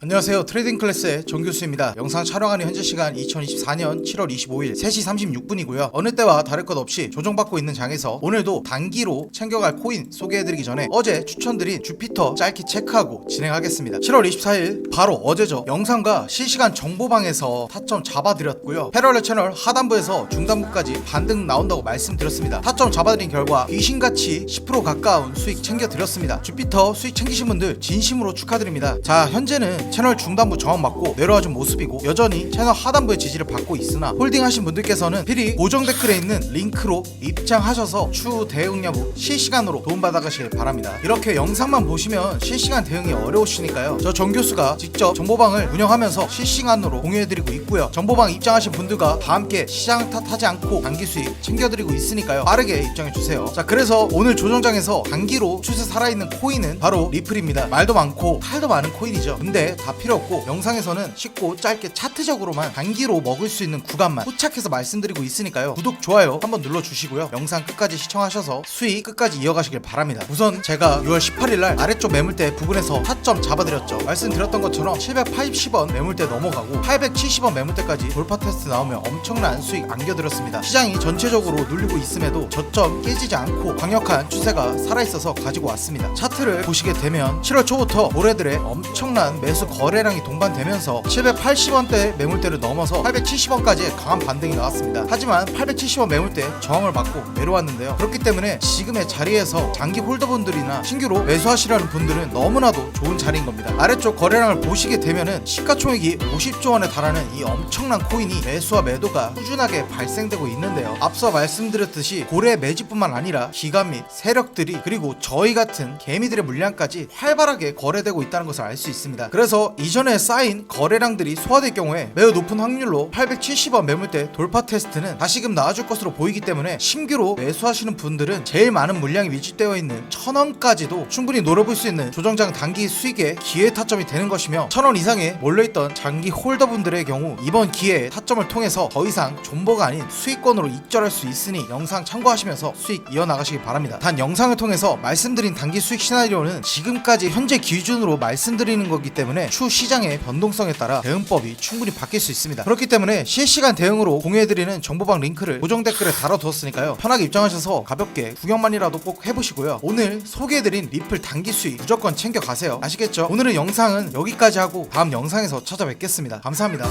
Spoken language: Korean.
안녕하세요. 트레이딩 클래스의 정 교수입니다. 영상 촬영하는 현재 시간 2024년 7월 25일 3시 36분이고요. 어느 때와 다를 것 없이 조정받고 있는 장에서 오늘도 단기로 챙겨갈 코인 소개해드리기 전에 어제 추천드린 주피터 짧게 체크하고 진행하겠습니다. 7월 24일 바로 어제죠 영상과 실시간 정보방에서 타점 잡아드렸고요. 패럴렛 채널 하단부에서 중단부까지 반등 나온다고 말씀드렸습니다. 타점 잡아드린 결과 귀신같이 10% 가까운 수익 챙겨드렸습니다. 주피터 수익 챙기신 분들 진심으로 축하드립니다. 자 현재는 채널 중단부 저항 맞고 내려와준 모습이고 여전히 채널 하단부의 지지를 받고 있으나 홀딩하신 분들께서는 필히 고정 댓글에 있는 링크로 입장하셔서 추후 대응 여부 실시간으로 도움받아 가시길 바랍니다. 이렇게 영상만 보시면 실시간 대응이 어려우시니까요. 저 정교수가 직접 정보방을 운영하면서 실시간으로 공유해드리고 있고요. 정보방 입장하신 분들과 다 함께 시장 탓하지 않고 단기 수익 챙겨드리고 있으니까요. 빠르게 입장해주세요. 자 그래서 오늘 조정장에서 단기로 추세 살아있는 코인은 바로 리플입니다. 말도 많고 탈도 많은 코인이죠. 근데 다 필요 없고 영상에서는 쉽고 짧게 차트적으로만 단기로 먹을 수 있는 구간만 포착해서 말씀드리고 있으니까요. 구독 좋아요 한번 눌러주시고요. 영상 끝까지 시청하셔서 수익 끝까지 이어가시길 바랍니다. 우선 제가 6월 18일날 아래쪽 매물대 부분에서 타점 잡아드렸죠. 말씀드렸던 것처럼 780원 매물대 넘어가고 870원 매물대까지 돌파 테스트 나오면 엄청난 수익 안겨드렸습니다. 시장이 전체적으로 눌리고 있음에도 저점 깨지지 않고 강력한 추세가 살아있어서 가지고 왔습니다. 차트를 보시게 되면 7월 초부터 모래들의 엄청난 매수 거래량이 동반되면서 780원대 매물대를 넘어서 870원까지 강한 반등이 나왔습니다. 하지만 870원 매물대 저항을 받고 내려왔는데요. 그렇기 때문에 지금의 자리에서 장기 홀더분들이나 신규로 매수하시려는 분들은 너무나도 좋은 자리인 겁니다. 아래쪽 거래량을 보시게 되면은 시가총액이 50조 원에 달하는 이 엄청난 코인이 매수와 매도가 꾸준하게 발생되고 있는데요. 앞서 말씀드렸듯이 고래 매집뿐만 아니라 기관 및 세력들이 그리고 저희 같은 개미들의 물량까지 활발하게 거래되고 있다는 것을 알 수 있습니다. 그래서 이전에 쌓인 거래량들이 소화될 경우에 매우 높은 확률로 870원 매물대 돌파 테스트는 다시금 나와줄 것으로 보이기 때문에 신규로 매수하시는 분들은 제일 많은 물량이 밀집되어 있는 1000원까지도 충분히 노려볼 수 있는 조정장 단기 수익의 기회 타점이 되는 것이며 1000원 이상에 몰려있던 장기 홀더분들의 경우 이번 기회에 타점을 통해서 더 이상 존버가 아닌 수익권으로 입절할 수 있으니 영상 참고하시면서 수익 이어나가시기 바랍니다. 단 영상을 통해서 말씀드린 단기 수익 시나리오는 지금까지 현재 기준으로 말씀드리는 거기 추 시장의 변동성에 따라 대응법이 충분히 바뀔 수 있습니다. 그렇기 때문에 실시간 대응으로 공유해드리는 정보방 링크를 고정 댓글에 달아두었으니까요. 편하게 입장하셔서 가볍게 구경만이라도 꼭 해보시고요. 오늘 소개해드린 리플 단기 수익 무조건 챙겨가세요. 아시겠죠? 오늘은 영상은 여기까지 하고 다음 영상에서 찾아뵙겠습니다. 감사합니다.